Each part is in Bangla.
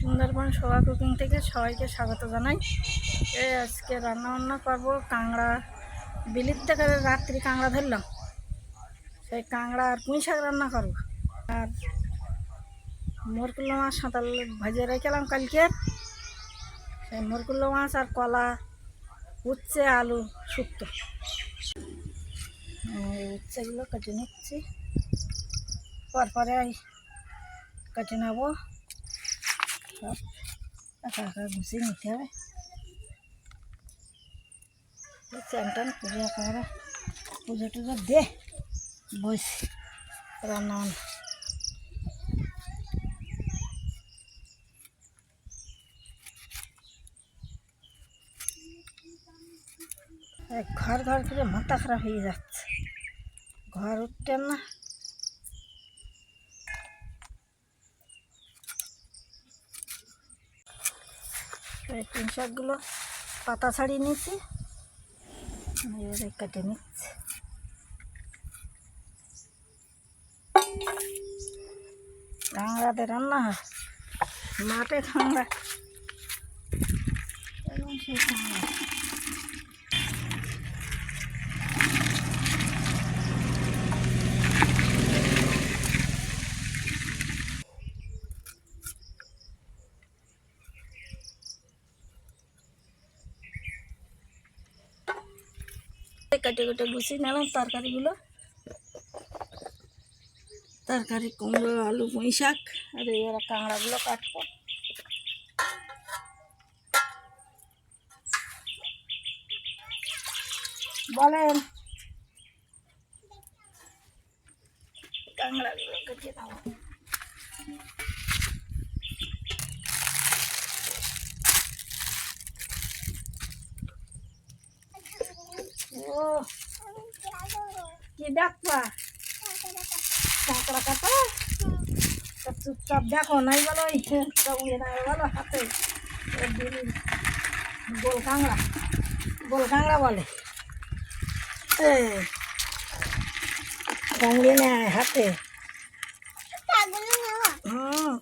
সুন্দরবন শোভা কুকিং থেকে সবাইকে স্বাগত জানাই। এই আজকে রান্না বান্না করব কাঁংড়া বিলির থেকে রাত্রি কাঁংড়া ধরলাম। সেই কাঁংড়া আর পুঁই শাক রান্না করব। আর মরকুল্লো মাছ সাঁতাল ভাজে রেখেলাম কালকে। সেই মরকুল্লো মাছ আর কলা, উচ্ছে, আলু, শুক্তো। উচ্ছেগুলো কেটে নিচ্ছি। পরপরে কেটে নেব। একা একা গুছিয়ে নিতে হবে চান টান পুজো একেবারে পুজো টুজো দে বসি রান্না ঘর ঘর করে মাথা খারাপ হয়ে যাচ্ছে ঘর উঠতে না তিন শাকগুলো পাতা ছাড়িয়ে নিয়েছি। এবারে কেটে নিচ্ছি। কাঁংড়াতে রান্না হয়। মাঠে কাঁংড়া এবং সেই কাঁংড়া কেটে কেটে গুছিয়ে নিলাম, তরকারিগুলো। তরকারি, কুমড়ো, আলু, পুঁই শাক, আর এবার কাঁকড়াগুলো কাটবো। বলেন। কাঁকড়াগুলো কেটে দাও ও কি দেখবা? কাঁকড়া কাটা তা চুপচাপ দেখো, নাই বলো উড়ে না বলো হাতে। গোল কাঁকড়া গোল কাঁকড়া বলে। কামড়ে নেয় হাতে। হুম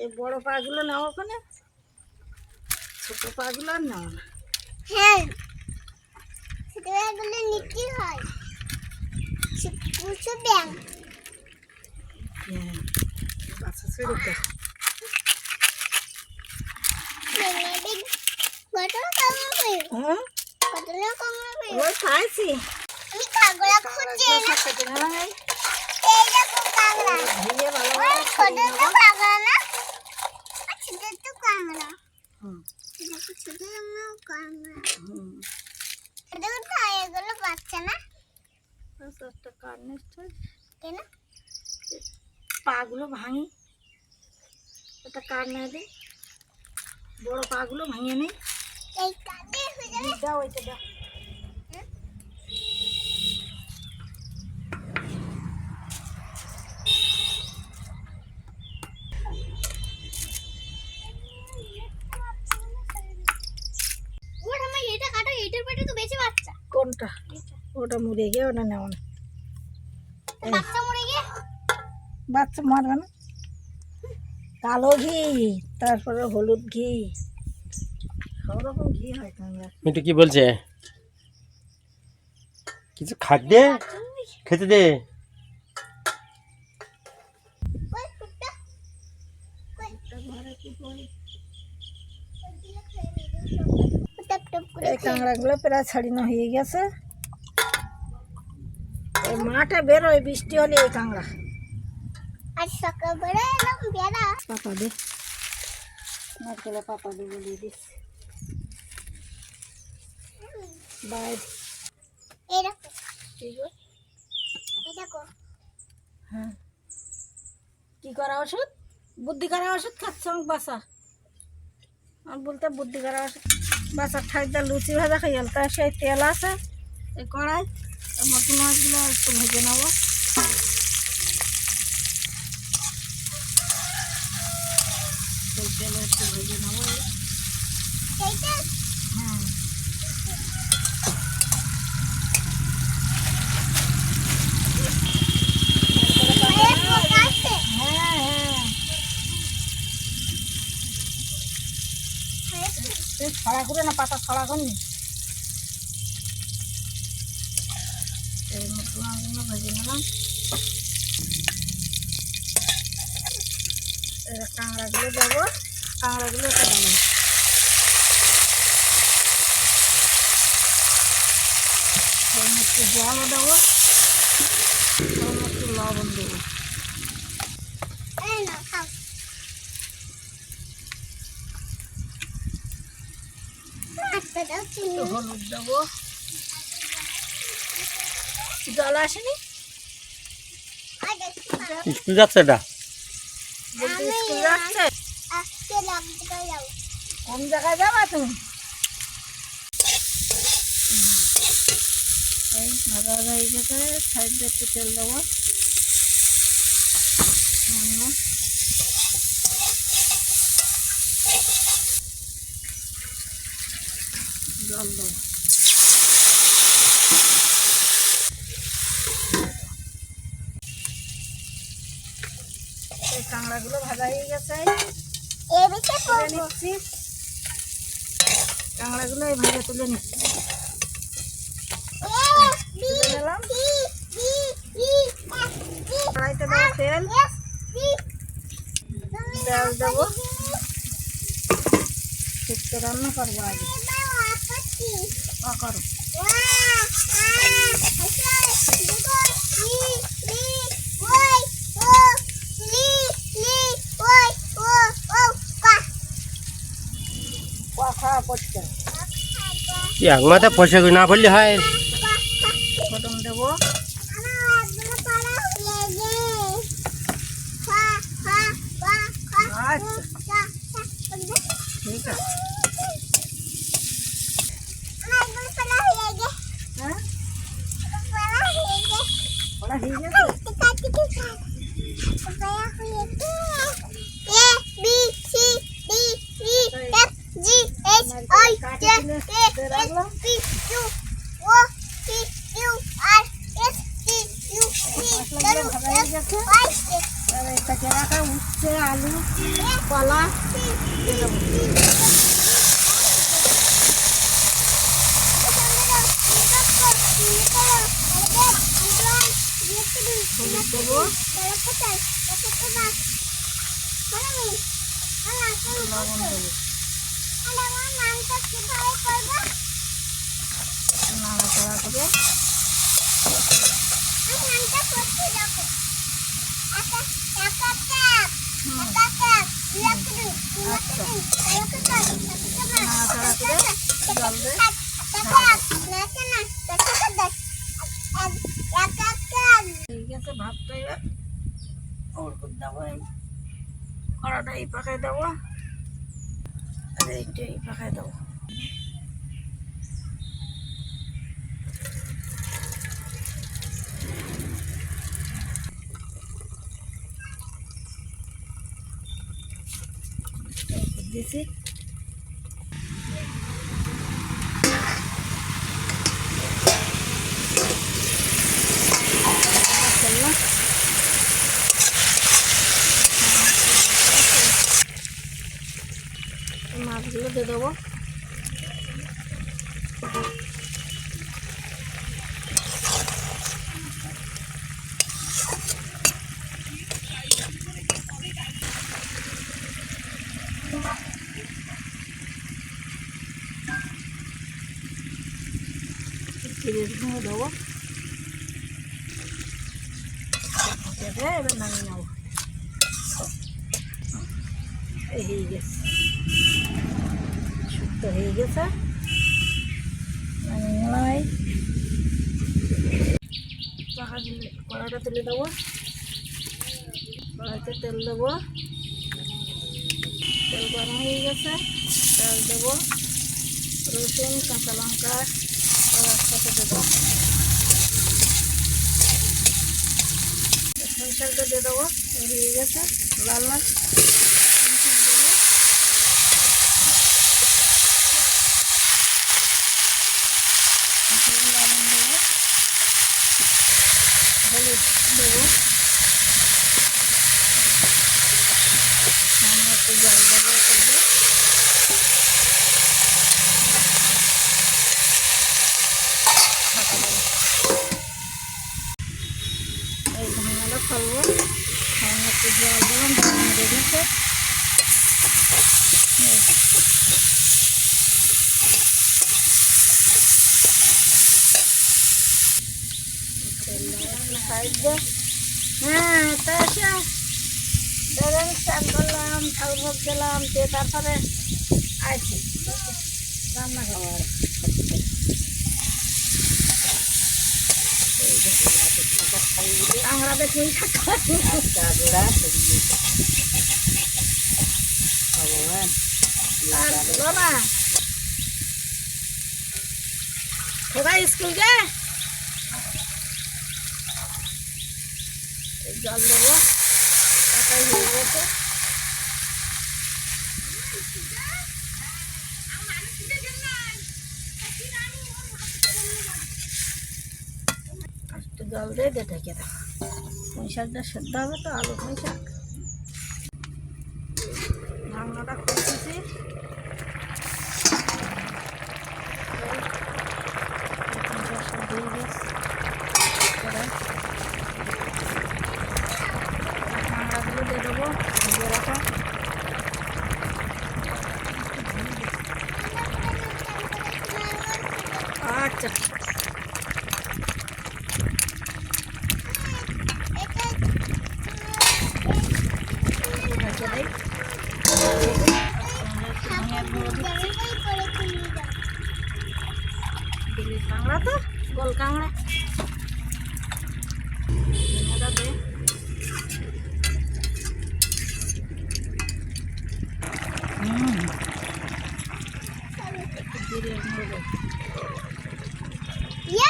এই বড় পাগুলো নাও ওখানে। ছোট পাগুলো আর নাও না। হ্যাঁ। ছোটবেলাগুলো নিতে হয়। কিছু ব্যাং হ্যাঁ বাচ্চা ছেড়ে দে কামড় কামড় খাইছি কাগড়া খুঁজছি। কাগড়া না কামড়া ছোট কামড়া। ছোট এগুলো বাচ্চা না ব্যাস একটা নিশ্চয়? কেন পাগুলো ভাঙি। একটা কাঠ না দিই বড় পাগুলো ভাঙিয়ে নিই হয়ে দাও ওইটা দাও। তো বাচ্চা। কোনটা? ওটা মুড়ে গিয়ে ওটা নেওয়া না। বাচ্চা মরে মারবে না। কালো ঘি তারপরে হলুদ ঘি। সব রকম ঘি হয় কাঁকড়া মিটু কি বলছে? কিছু খাদ্যে খেতে দে। কই ফুটটা টপ টপ করে এই কাঁকড়াগুলো প্রায় ছাড়িনো হয়ে গেছে। মাঠে বেরোয় বৃষ্টি হলে এই কাঁকড়া। আর সকালবেলা এলাম বেড়া পাতা দে। নারকেলে পাতা দিয়ে বলিয়ে দিস। দেখো। হ্যাঁ। কি করা ওষুধ? বুদ্ধি করা ওষুধ খাচ্ছে বাসা? আমি বলতে বুদ্ধি করা ওষুধ। বাসার ঠাইতে লুচি ভাজা খাইয়াল তা সেই তেল আছে এই কড়াই। মটন মাছগুলো একটু ভেজে নেব। তেলে একটু ভেজে নেব। হ্যাঁ ছড়া করে না, পাতা ছড়া করেনি মশলাগুলো ভেজে নিলাম কাঁকড়াগুলো দেবো কাঁকড়াগুলো একটু দেবো একটু জলও দেবো একটু লবণ দেবো হলুদ দেবো জল আসেনি? স্কুল যাচ্ছে এটা? স্কুল যাচ্ছে? কোন জায়গায় যাবা তুমি? এই ভাজা ভাজা হয়ে গেছে সাইডে একটু তেল দেবো। জল দেবো এই কাঁকড়াগুলো ভাজা হয়ে গেছে এ বেশি তুলে নিচ্ছি কাঁকড়াগুলো এই ভাজা তুলে নিচ্ছি তুলে নিলাম কড়াইতে দেবো তেল তেল দেবো শুক্তো রান্না করব আগে ও করো কথা পড়ছে এক মাথা পয়সা করে না পড়লে হয় ফোটন দেবো আচ্ছা ঠিক আছে হ্যাঁ ওরা হয়ে গেছে মশলাগুলো ভাজা হয়ে গেছে এবার এই কেটে রাখা উচ্ছে আলু কলা নাড়াচাড়া করে নাড়াচাড়া করে জল দে ঠিক আছে ভাতটা এবার ওর করে দেবো কড়াটা এই পাখায় দেবো আর এইটা এই পাখায় দেবো। এই মাছগুলো দিয়ে দেবো। চিড়ের গুঁড়ো দেবো। এবার নামিয়ে নেব হয়ে গেছে শুক্তো হয়ে গেছে নামিয়ে তুলে দেবো কড়াইতে তেল দেবো তেল গরম হয়ে গেছে, তেল দেবো, রসুন, কাঁচা লঙ্কা সব দেবো সরষেটা দিয়ে দেবো। হয়ে গেছে। লাল লাল। হলুদ দেবো। সামনে একটু জল দেবো করব জল গেছে হ্যাঁ তা এসে দেখেন করলাম ঠাকুর ভোগ দিলাম দিয়ে তারপরে আইছি রান্না খাওয়ার আমরা দেখি বলো স্কুল গে জল দেবো একাই হয়ে গেছে জল দিয়ে ঢেকে দাও। পুঁই শাকটা সেদ্ধ হবে তো, আলু শাক। রান্নাটা করতেছি কাঁকড়াগুলো দিয়ে দেবো ভেজে রাখা আচ্ছা ঢেকে দেই ধনিয়ার গুঁড়ো দিচ্ছি দিলি কাঁকড়া তো গোল কাঁকড়া ধনিয়াটা দে হুম একটু জিরে গুঁড়ো দে।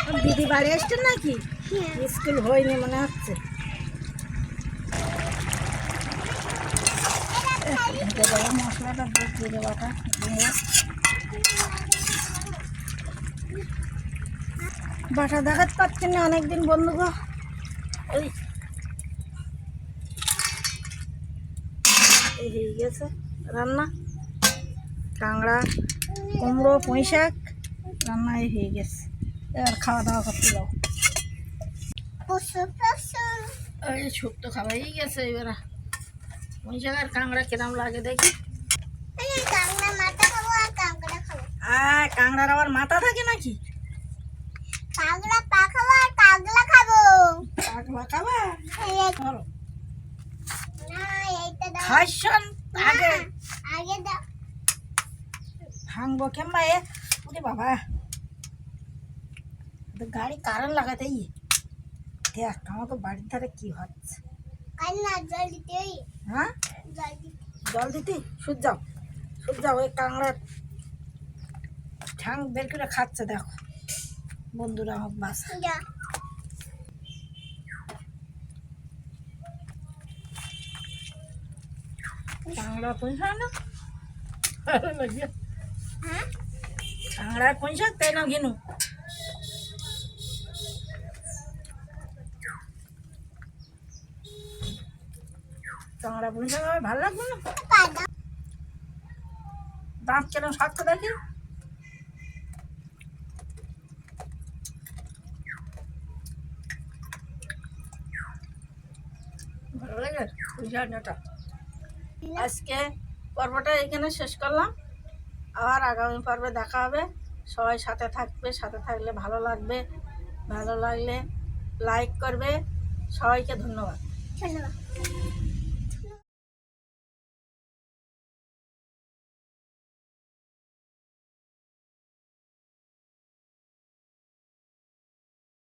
আর দিদি বাড়ি আসছেন নাকি? স্কুল হয়নি মনে হচ্ছে। বাটা দেখাতে পাচ্ছি না অনেকদিন বন্ধু গো। ওই। হয়ে গেছে রান্না। কাঁকড়া, কুমড়ো পুঁই শাক রান্না হয়ে গেছে। এবার খাওয়া দাওয়া করতে যাও এই শুক্তো খাওয়াই গেছে এবার। শাক আর কাঁকড়া কিরম লাগে দেখি। আর কাঁকড়ার আবার মাথা থাকে নাকি? কাগলা পাখাবো আর কাগলা খাব। কাঁকড়া খাবা? ধরো। খাইছন আগে। আগে দাও। ভাঙবো কেমবা এ? বাবা। গাড়ি কারেন্ট লাগাতে ইয়ে। দেখ আমার তো বাড়ির ধারে কি হচ্ছে? হ্যাঁ? জল দিতে। সুদ যাও। সুদ যাও ওই কাংড়ার ঠ্যাং বের করে খাচ্ছে দেখো। বন্ধুরা আমার বাসা। যা। কাংড়া পয়সা না? হ্যাঁ? কাংড়ার পয়সা তাই না ঘিনু। ভালো লাগবে না? দাঁত কেন সাতটা দেখি? ভালো লাগে বুঝানোটা আজকে পর্বটা এখানে শেষ করলাম। আবার আগামী পর্বে দেখা হবে। সবাই সাথে থাকবে সাথে থাকলে ভালো লাগবে। ভালো লাগলে লাইক করবে। সবাইকে ধন্যবাদ। ধন্যবাদ।